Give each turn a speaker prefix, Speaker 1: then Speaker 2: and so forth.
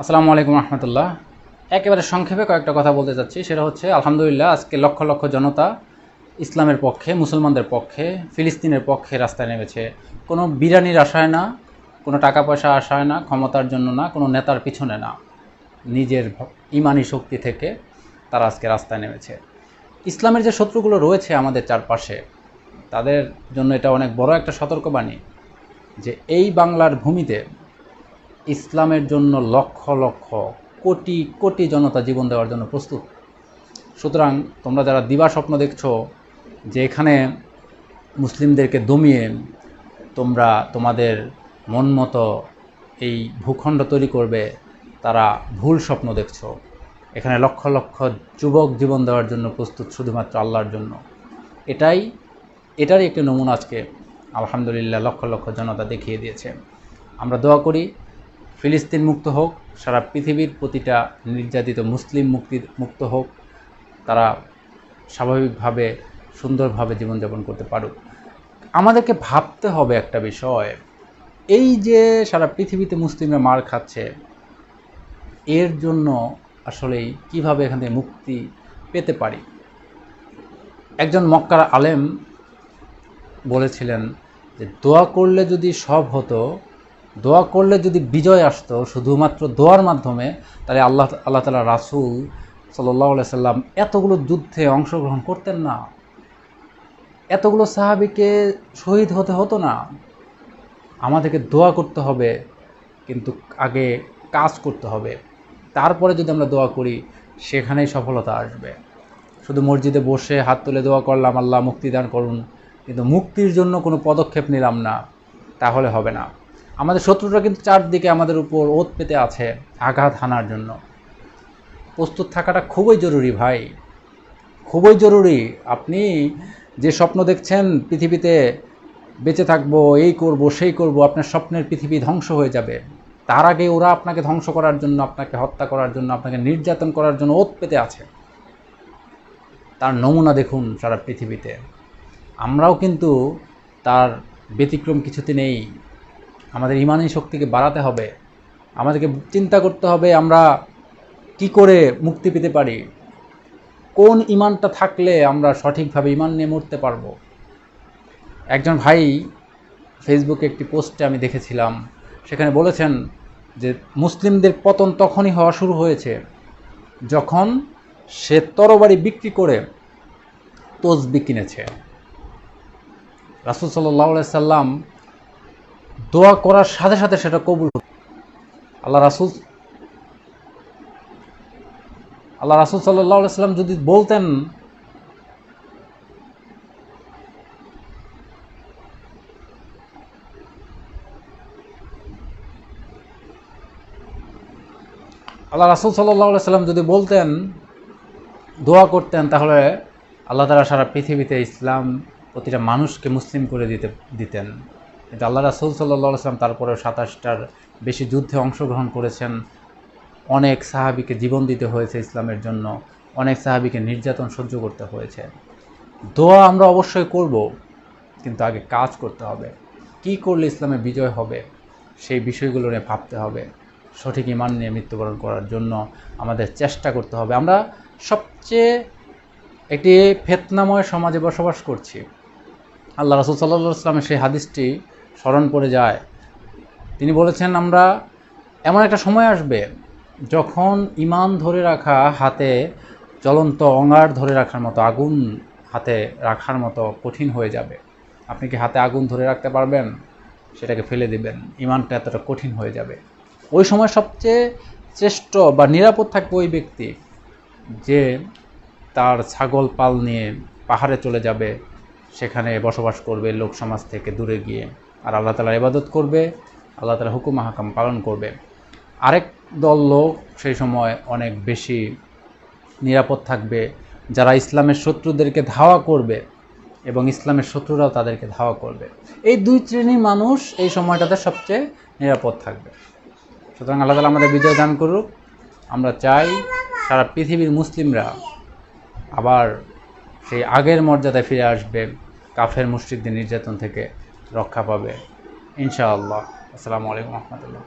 Speaker 1: আসসালামু আলাইকুম রহমতুল্লাহ। একেবারে সংক্ষেপে কয়েকটা কথা বলতে চাচ্ছি। সেটা হচ্ছে, আলহামদুলিল্লাহ, আজকে লক্ষ লক্ষ জনতা ইসলামের পক্ষে, মুসলমানদের পক্ষে, ফিলিস্তিনের পক্ষে রাস্তায় নেমেছে। কোনো বিরানির আশায় না, কোনো টাকা পয়সা আশায় না, ক্ষমতার জন্য না, কোনো নেতার পিছনে না। নিজের ইমানি শক্তি থেকে তারা আজকে রাস্তায় নেমেছে। ইসলামের যে শত্রুগুলো রয়েছে আমাদের চারপাশে, তাদের জন্য এটা অনেক বড় একটা সতর্কবাণী যে এই বাংলার ভূমিতে ইসলামের জন্য লক্ষ লক্ষ কোটি কোটি জনতা জীবন দেওয়ার জন্য প্রস্তুত। সুতরাং তোমরা যারা দিবা স্বপ্ন দেখছ যে এখানে মুসলিমদেরকে দমিয়ে তোমরা তোমাদের মন মতো এই ভূখণ্ড তৈরি করবে, তারা ভুল স্বপ্ন দেখছ। এখানে লক্ষ লক্ষ যুবক জীবন দেওয়ার জন্য প্রস্তুত শুধুমাত্র আল্লাহর জন্য। এটাই, এটারই একটি নমুনা আজকে। আলহামদুলিল্লাহ লক্ষ লক্ষ জনতা দেখিয়ে দিয়েছে। আমরা দোয়া করি ফিলিস্তিন মুক্ত হোক, সারা পৃথিবীর প্রতিটা নির্যাতিত মুসলিম মুক্তি মুক্ত হোক, তারা স্বাভাবিকভাবে, সুন্দরভাবে জীবনযাপন করতে পারুক। আমাদেরকে ভাবতে হবে একটা বিষয়, এই যে সারা পৃথিবীতে মুসলিমরা মার খাচ্ছে, এর জন্য আসলেই কীভাবে এখান থেকে মুক্তি পেতে পারি? একজন মক্কার আলেম বলেছিলেন যে, দোয়া করলে যদি সব হতো দোয়া করলে যদি বিজয় আসতো, শুধুমাত্র দোয়ার মাধ্যমে, তাহলে আল্লাহ আল্লাহ তালা রাসুল সাল্লাহ সাল্লাম এতগুলো যুদ্ধে অংশগ্রহণ করতেন না। এতগুলো সাহাবিকে শহীদ হতে হতো না। আমাদেরকে দোয়া করতে হবে, কিন্তু আগে কাজ করতে হবে। তারপরে যদি আমরা দোয়া করি, সেখানেই সফলতা আসবে। শুধু মসজিদে বসে হাত তুলে দোয়া করলাম, আল্লাহ মুক্তি দান করুন, কিন্তু মুক্তির জন্য কোনো পদক্ষেপ নিলাম না, তাহলে হবে না। আমাদের শত্রুরা কিন্তু চারদিকে আমাদের উপর ওত পেতে আছে আঘাত হানার জন্য। প্রস্তুত থাকাটা খুবই জরুরি ভাই। খুবই জরুরি। আপনি যে স্বপ্ন দেখছেন পৃথিবীতে, বেঁচে থাকব, এই করব, সেই করব, আপনার স্বপ্নের পৃথিবী ধ্বংস হয়ে যাবে। তার আগে ওরা আপনাকে ধ্বংস করার জন্য, আপনাকে হত্যা করার জন্য, আপনাকে নির্যাতন করার জন্য ওত পেতে আছে। তার নমুনা দেখুন সারা পৃথিবীতে। আমরাও কিন্তু তার ব্যতিক্রম কিছুতে নেই। আমাদের ইমানি শক্তিকে বাড়াতে হবে। আমাদেরকে চিন্তা করতে হবে আমরা কি করে মুক্তি পেতে পারি। কোন ইমানটা থাকলে আমরা সঠিকভাবে ইমান নিয়ে মরতে পারব। একজন ভাই ফেসবুকে একটি পোস্টে আমি দেখেছিলাম, সেখানে বলেছেন যে মুসলিমদের পতন তখনই হওয়া শুরু হয়েছে যখন সে তরবারি বিক্রি করে তসবি কিনেছে। রাসুল সাল্লাহ সাল্লাম দোয়া করার সাথে সাথে সেটা কবুল। আল্লাহ রাসুল আল্লাহ রাসুল সাল্লাম যদি বলতেন, আল্লাহ রাসুল সাল্লাহ সাল্লাম যদি বলতেন, দোয়া করতেন, তাহলে আল্লাহ তালা সারা পৃথিবীতে ইসলাম প্রতিটা মানুষকে মুসলিম করে দিতে, দিতেন কিন্তু আল্লাহ রাসুল সাল্লাহ সাল্লাম তারপরেও সাতাশটার বেশি যুদ্ধে অংশগ্রহণ করেছেন। অনেক সাহাবিকে জীবন দিতে হয়েছে ইসলামের জন্য। অনেক সাহাবিকে নির্যাতন সহ্য করতে হয়েছে। দোয়া আমরা অবশ্যই করব, কিন্তু আগে কাজ করতে হবে। কি করলে ইসলামে বিজয় হবে, সেই বিষয়গুলো নিয়ে ভাবতে হবে। সঠিক ইমান নিয়ে মৃত্যুবরণ করার জন্য আমাদের চেষ্টা করতে হবে। আমরা সবচেয়ে একটি ফেতনাময় সমাজে বসবাস করছি। আল্লাহ রাসুল সাল্লাহ ইসলামের সেই হাদিসটি স্মরণ পড়ে যায়। তিনি বলেছেন, আমরা এমন একটা সময় আসবে যখন ইমান ধরে রাখা হাতে জ্বলন্ত অঙ্গার ধরে রাখার মতো, আগুন হাতে রাখার মতো কঠিন হয়ে যাবে। আপনি কি হাতে আগুন ধরে রাখতে পারবেন? সেটাকে ফেলে দিবেন। ইমানটা এতটা কঠিন হয়ে যাবে। ওই সময় সবচেয়ে শ্রেষ্ঠ বা নিরাপদ থাকবে ওই ব্যক্তি যে তার ছাগল পাল নিয়ে পাহাড়ে চলে যাবে। সেখানে বসবাস করবে লোক সমাজ থেকে দূরে গিয়ে। আর আল্লাহ তালার ইবাদত করবে, আল্লাহ তালা হুকুম হাকাম পালন করবে। আরেক দল লোক সেই সময় অনেক বেশি নিরাপদ থাকবে, যারা ইসলামের শত্রুদেরকে ধাওয়া করবে এবং ইসলামের শত্রুরাও তাদেরকে ধাওয়া করবে। এই দুই শ্রেণির মানুষ এই সময়টাতে সবচেয়ে নিরাপদ থাকবে। সুতরাং আল্লাহ তালা আমাদের বিজয় দান করুক। আমরা চাই সারা পৃথিবীর মুসলিমরা আবার সেই আগের মর্যাদায় ফিরে আসবে কাফের মুশ্রিকদের নির্যাতন থেকে। রক্ষা পাবে। ইনশাআল্লাহ। আসসালামু আলাইকুম রহমতুল্লাহ।